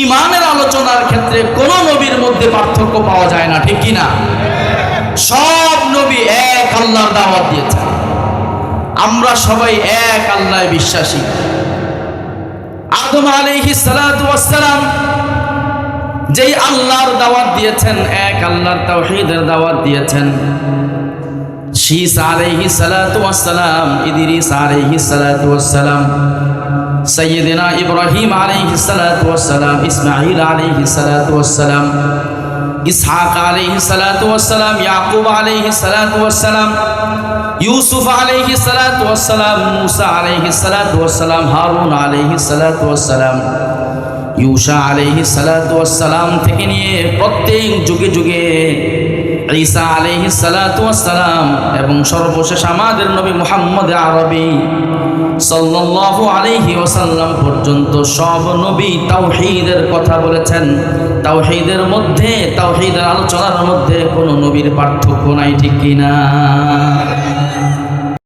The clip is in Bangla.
ইমানের আলোচনার ক্ষেত্রে কোনো নবীর মধ্যে পার্থক্য পাওয়া যায় না, ঠিক কি না সব নবী এক আল্লাহর দাওয়াত দিয়েছেন। আমরা সবাই এক আল্লাহ বিশ্বাসী। আদম সালাতু ওয়াসসালাম যেই আল্লাহর দাওয়াত দিয়েছেন, এক আল্লাহর তাওহীদের দাওয়াত দিয়েছেন। শীস আলাইহি সালাতু ওয়াসসালাম, ইদ্রিস আলাইহি সালাতু ওয়াসসালাম সৈয়দিনা ইব্রাহিম আলাইহি সালাতু ওয়াসসালাম ইসমাঈল আলাইহি সালাতু ওয়াসসালাম ইসহাক আলাইহি সালাতু ওয়াসসালাম ইয়াকুব আলাইহি সালাতু ওয়াসসালাম ইউসুফ আলাইহি সালাতু ওয়াসসালাম মুসা আলাইহি সালাতু ওয়াসসালাম হারুন আলাইহি সালাতু ওয়াসসালাম ইউসা আলাইহি সালাতু ওয়াসসালাম থেকে নিয়ে প্রত্যেক যুগে যুগে ঈসা সালাতু ওয়াসসালাম এবং সর্বশেষ আমাদের নবী মুহাম্মদ আরবি সাল্লাল্লাহু আলাইহি ওয়াসাল্লাম পর্যন্ত সব নবী তাওহীদের কথা বলেছেন। তাওহীদের মধ্যে, তাওহীদের আলোচনার মধ্যে কোনো নবীর পার্থক্য নাই, ঠিক কিনা?